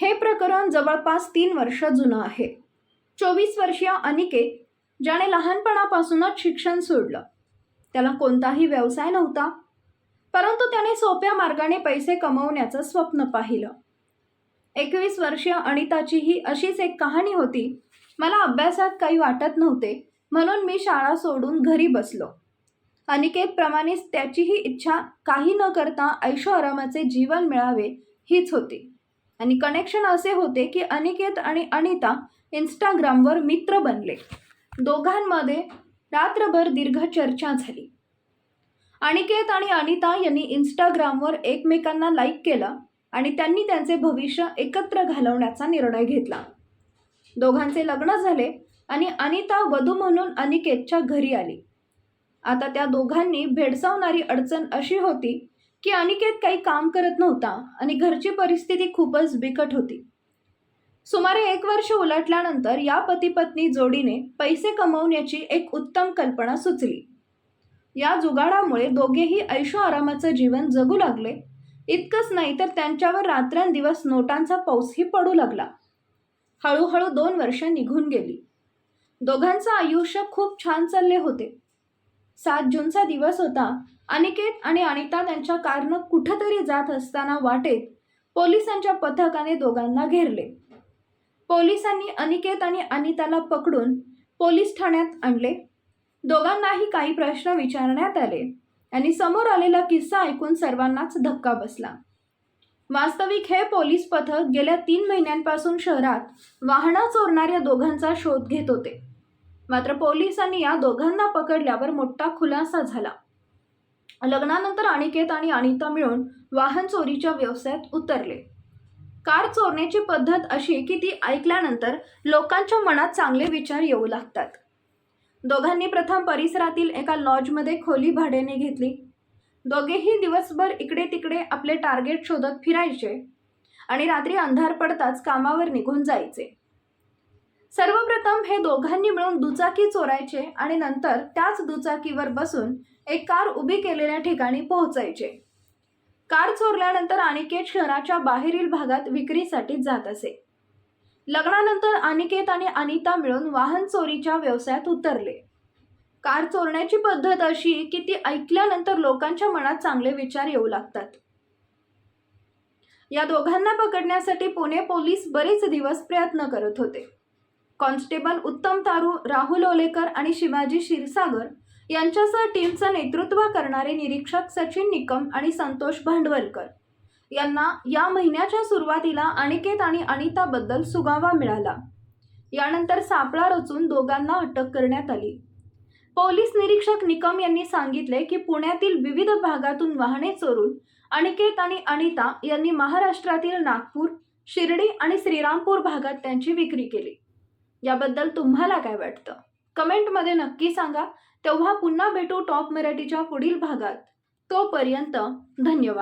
हे प्रकरण जवळपास तीन वर्ष जुनं आहे. चोवीस वर्षीय अनिकेत ज्याने लहानपणापासूनच शिक्षण सोडलं. त्याला कोणताही व्यवसाय नव्हता. परंतु त्याने सोप्या मार्गाने पैसे कमवण्याचं स्वप्न पाहिलं. एकवीस वर्षीय अनिताची ही अशीच एक कहाणी होती मला अभ्यासात काही वाटत नव्हते म्हणून मी शाळा सोडून घरी बसलो. अनिकेतप्रमाणेच त्याचीही इच्छा काही न करता ऐशोआरामाचे जीवन मिळावे हीच होती. आणि कनेक्शन असे होते की अनिकेत आणि अनिता इंस्टाग्रामवर मित्र बनले. दोघांमध्ये रात्रभर दीर्घ चर्चा झाली. अनिकेत आणि अनिता यांनी इंस्टाग्रामवर एकमेकांना लाईक केलं आणि त्यांनी त्यांचे भविष्य एकत्र घालवण्याचा निर्णय घेतला. दोघांचे लग्न झाले आणि अनिता वधू म्हणून अनिकेतच्या घरी आली. आता त्या दोघांनी भेडसावणारी अडचण अशी होती की अनिकेत काही काम करत नव्हता आणि घरची परिस्थिती खूपच बिकट होती. सुमारे एक वर्ष उलटल्यानंतर या पतीपत्नी जोडीने पैसे कमवण्याची एक उत्तम कल्पना सुचली. या जुगाडामुळे दोघेही ऐशो आरामाचं जीवन जगू लागले. इतकंच नाही तर त्यांच्यावर रात्रंदिवस नोटांचा पाऊसही पडू लागला. हळूहळू दोन वर्ष निघून गेली. दोघांचं आयुष्य खूप छान चालले होते. सात जूनचा दिवस होता. अनिकेत आणि अनिता त्यांच्या कारनं कुठंतरी जात असताना वाटेत पोलिसांच्या पथकाने दोघांना घेरले. पोलिसांनी अनिकेत आणि अनिताला पकडून पोलीस ठाण्यात आणले. दोघांनाही काही प्रश्न विचारण्यात आले. आणि समोर आलेला किस्सा ऐकून सर्वांनाच धक्का बसला. वास्तविक हे पोलीस पथक गेल्या तीन महिन्यांपासून शहरात वाहनं चोरणाऱ्या दोघांचा शोध घेत होते. मात्र पोलिसांनी या दोघांना पकडल्यावर मोठा खुलासा झाला. लग्नानंतर अनिकेत आणि अनिता मिळून वाहन चोरीच्या व्यवसायात उतरले. कार चोरण्याची पद्धत अशी की ती ऐकल्यानंतर लोकांच्या मनात चांगले विचार येऊ लागतात. दोघांनी प्रथम परिसरातील एका लॉजमध्ये खोली भाड्याने घेतली. दोघेही दिवसभर इकडे तिकडे आपले टार्गेट शोधत फिरायचे आणि रात्री अंधार पडताच कामावर निघून जायचे. सर्वप्रथम हे दोघांनी मिळून दुचाकी चोरायचे आणि नंतर त्याच दुचाकीवर बसून एक कार उभी केलेल्या ठिकाणी पोहोचायचे. कार चोरल्यानंतर अनिकेत शहराच्या बाहेरील भागात विक्रीसाठी जात असे. लग्नानंतर अनिकेत आणि अनिता मिळून वाहन चोरीच्या व्यवसायात उतरले. कार चोरण्याची पद्धत अशी की ती ऐकल्यानंतर लोकांच्या मनात चांगले विचार येऊ लागतात. या दोघांना पकडण्यासाठी पुणे पोलीस बरेच दिवस प्रयत्न करत होते. कॉन्स्टेबल उत्तम तारू राहुल ओलेकर आणि शिवाजी क्षीरसागर यांच्यासह टीमचं नेतृत्व करणारे निरीक्षक सचिन निकम आणि संतोष भांडवलकर. यांना या महिन्याच्या सुरुवातीला अनिकेत आणि अनिताबद्दल सुगावा मिळाला. यानंतर सापळा रचून दोघांना अटक करण्यात आली. पोलीस निरीक्षक निकम यांनी सांगितले की पुण्यातील विविध भागातून वाहने चोरून अनिकेत आणि अनिता यांनी महाराष्ट्रातील नागपूर शिर्डी आणि श्रीरामपूर भागात त्यांची विक्री केली. याबद्दल तुम्हाला काय वाटतं? कमेंटमध्ये नक्की सांगा. तेव्हा पुन्हा भेटू टॉप मराठीच्या पुढील भागात. तोपर्यंत धन्यवाद.